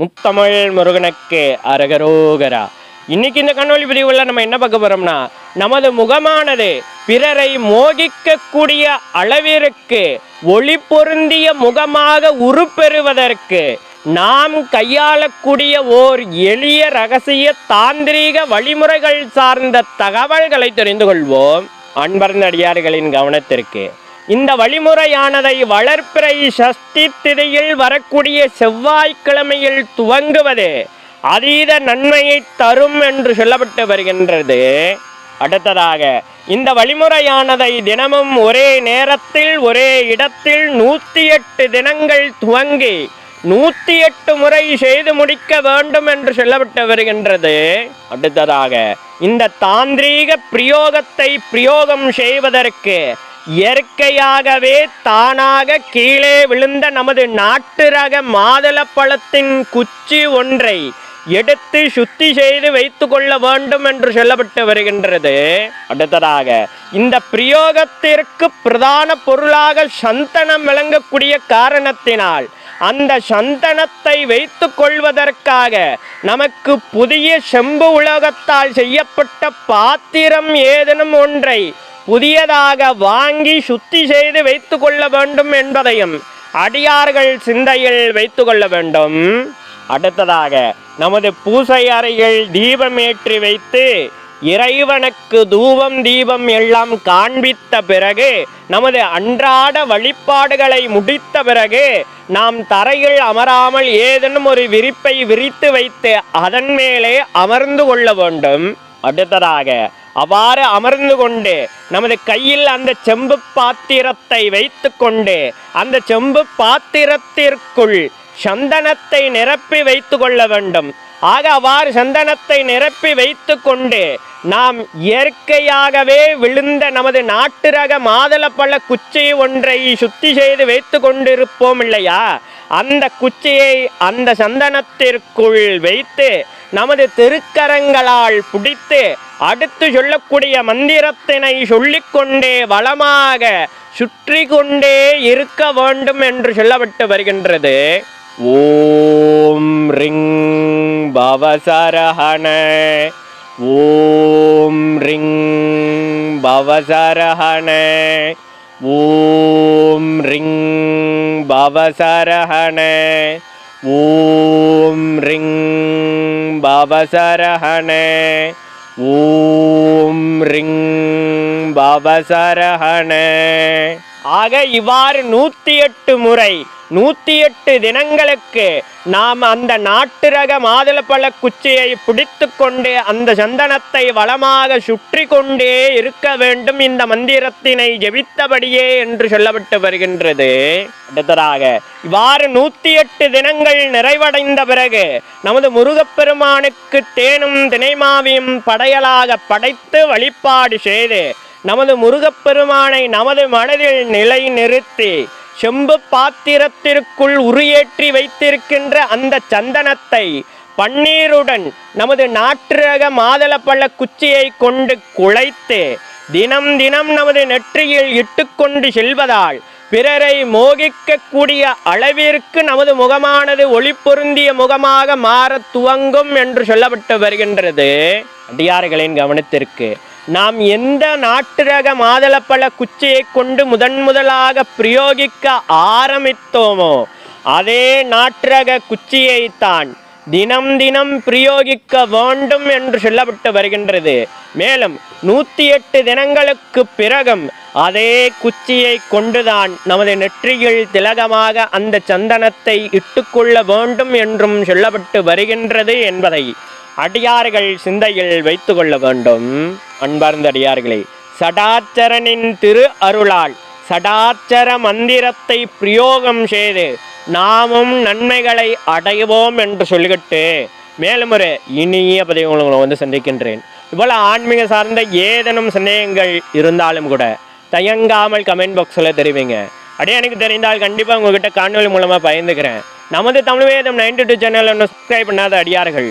முத்தமிழ் முருகனுக்கு அரகரோகரா. இன்னைக்கு இந்த கண்ணொளி பதிவுல நம்ம என்ன பார்க்க போறோம்னா நமது முகமானது பிறரை மோகிக்கக்கூடிய அளவிற்கு ஒளி பொருந்திய முகமாக உருப்பெறுவதற்கு நாம் கையாளக்கூடிய ஓர் எளிய ரகசிய தாந்திரீக வழிமுறைகள் சார்ந்த தகவல்களை தெரிந்து கொள்வோம். அன்பர்ந்த அடியார்களின் கவனத்திற்கு. இந்த வழிமுறையானதை வளர்ப்பிறை சஷ்டி திதியில் வரக்கூடிய செவ்வாய்க்கிழமையில் துவங்குவது அதீத நன்மையை தரும் என்று சொல்லப்பட்டு வருகின்றது. அடுத்ததாக இந்த வழிமுறையானதை தினமும் ஒரே நேரத்தில் ஒரே இடத்தில் நூற்றி எட்டு தினங்கள் துவங்கி நூற்றி எட்டு முறை செய்து முடிக்க வேண்டும் என்று சொல்லப்பட்டு வருகின்றது. அடுத்ததாக இந்த தாந்திரீக பிரயோகத்தை பிரயோகம் செய்வதற்கு இயற்கையாகவே தானாக கீழே விழுந்த நமது நாட்டு ரக மாதுளப்பழத்தின் குச்சி ஒன்றை எடுத்து சுத்தி செய்து வைத்து கொள்ள வேண்டும் என்று சொல்லப்பட்டு வருகின்றது. அடுத்ததாக இந்த பிரயோகத்திற்கு பிரதான பொருளாக சந்தனம் விளங்கக்கூடிய காரணத்தினால் அந்த சந்தனத்தை வைத்து கொள்வதற்காக நமக்கு புதிய செம்பு உலோகத்தால் செய்யப்பட்ட பாத்திரம் ஏதேனும் ஒன்றை புதியதாக வாங்கி சுத்தி செய்து வைத்து கொள்ள வேண்டும் என்பதையும் அடியார்கள் சிந்தையில் வைத்து கொள்ள வேண்டும். அடுத்ததாக நமது பூசை அறையில் தீபமேற்றி வைத்து இறைவனுக்கு தூபம் தீபம் எல்லாம் காண்பித்த பிறகு நமது அன்றாட வழிபாடுகளை முடித்த பிறகு நாம் தரையில் அமராமல் ஏதேனும் ஒரு விரிப்பை விரித்து வைத்து அதன் மேலே அமர்ந்து கொள்ள வேண்டும். அடுத்ததாக அவ்வாறு அமர்ந்து கொண்டு நமது கையில் அந்த செம்பு பாத்திரத்தை வைத்து கொண்டு அந்த செம்பு பாத்திரத்திற்குள் சந்தனத்தை நிரப்பி வைத்து கொள்ள வேண்டும். ஆக அவ்வாறு சந்தனத்தை நிரப்பி வைத்து கொண்டு நாம் இயற்கையாகவே விழுந்த நமது நாட்டு ரக மாதுளப்பழ குச்சி ஒன்றை சுத்தி செய்து வைத்து கொண்டிருப்போம் இல்லையா? அந்த குச்சியை அந்த சந்தனத்திற்குள் வைத்து நமது திருக்கரங்களால் பிடித்து அடுத்து சொல்லக்கூடிய மந்திரத்தினை சொல்லிக்கொண்டே வளமாக சுற்றி கொண்டே இருக்க வேண்டும் என்று சொல்லப்பட்டு வருகின்றது. ஓம் ரிங் பவசரஹண. ஓம் ரிங் பவசரஹண. ஓம் ரிங் பவசரஹண. ஓம் ரிங் பவசரஹண ஓம் ரிங் பவசரஹண ஆக இவ்வாறு நூற்றி எட்டு முறை நூற்றி எட்டு தினங்களுக்கு நாம் அந்த நாட்டு ரக மாதுளப்பழ குச்சியை பிடித்து கொண்டு அந்த சந்தனத்தை வளமாக சுற்றி கொண்டே இருக்க வேண்டும் இந்த மந்திரத்தினை ஜெபித்தபடியே என்று சொல்லப்பட்டு வருகின்றது. அடுத்ததாக இவ்வாறு நூற்றி எட்டு தினங்கள் நிறைவடைந்த பிறகு நமது முருகப்பெருமானுக்கு தேனும் தினைமாவியும் படையலாக படைத்து வழிபாடு செய்து நமது முருகப்பெருமானை நமது மனதில் நிலை நிறுத்தி செம்பு பாத்திரத்திற்குள் உரியேற்றி வைத்திருக்கின்ற அந்த சந்தனத்தை பன்னீருடன் நமது நாற்றக ரக மாதுளப்பழ குச்சியை கொண்டு குழைத்து தினம் தினம் நமது நெற்றியில் இட்டுக்கொண்டு செல்வதால் பிறரை மோகிக்கக்கூடிய அளவிற்கு நமது முகமானது ஒளி பொருந்திய முகமாக மாற துவங்கும் என்று சொல்லப்பட்டு வருகின்றது. அடியார்களின் கவனத்திற்கு நாம் எந்த நாட்டுரக மாதளப்பழ குச்சியை கொண்டு முதன் முதலாக பிரயோகிக்க ஆரம்பித்தோமோ அதே நாட்டுரக குச்சியைத்தான் தினம் தினம் பிரயோகிக்க வேண்டும் என்று சொல்லப்பட்டு வருகின்றது. மேலும் நூற்றி எட்டு தினங்களுக்கு பிறகும் அதே குச்சியை கொண்டுதான் நமது நெற்றியில் திலகமாக அந்த சந்தனத்தை இட்டுக்கொள்ள வேண்டும் என்றும் சொல்லப்பட்டு வருகின்றது என்பதை அடியார்கள் சிந்தையில் வைத்து கொள்ள வேண்டும். அன்பார்ந்த அடியார்களே சடாச்சரனின் திரு அருளால் சடாச்சர மந்திரத்தை பிரயோகம் செய்து நாமும் நன்மைகளை அடைவோம் என்று சொல்லிக்கிட்டு மேலும் ஒரு இனிய பதவி உங்களை வந்து சந்திக்கின்றேன். இதுபோல் ஆன்மீக சார்ந்த ஏதேனும் சந்தேகங்கள் இருந்தாலும் கூட தயங்காமல் கமெண்ட் பாக்ஸில் தெரிவிங்க. அப்படியே எனக்கு தெரிந்தால் கண்டிப்பாக உங்ககிட்ட காணொலி மூலமாக பயந்துக்கிறேன். நமது தமிழ் வேதம் நைன்டி டூ சேனல் ஒன்று சப்ஸ்கிரைப் பண்ணாத அடியார்கள்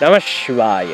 நம சிவாய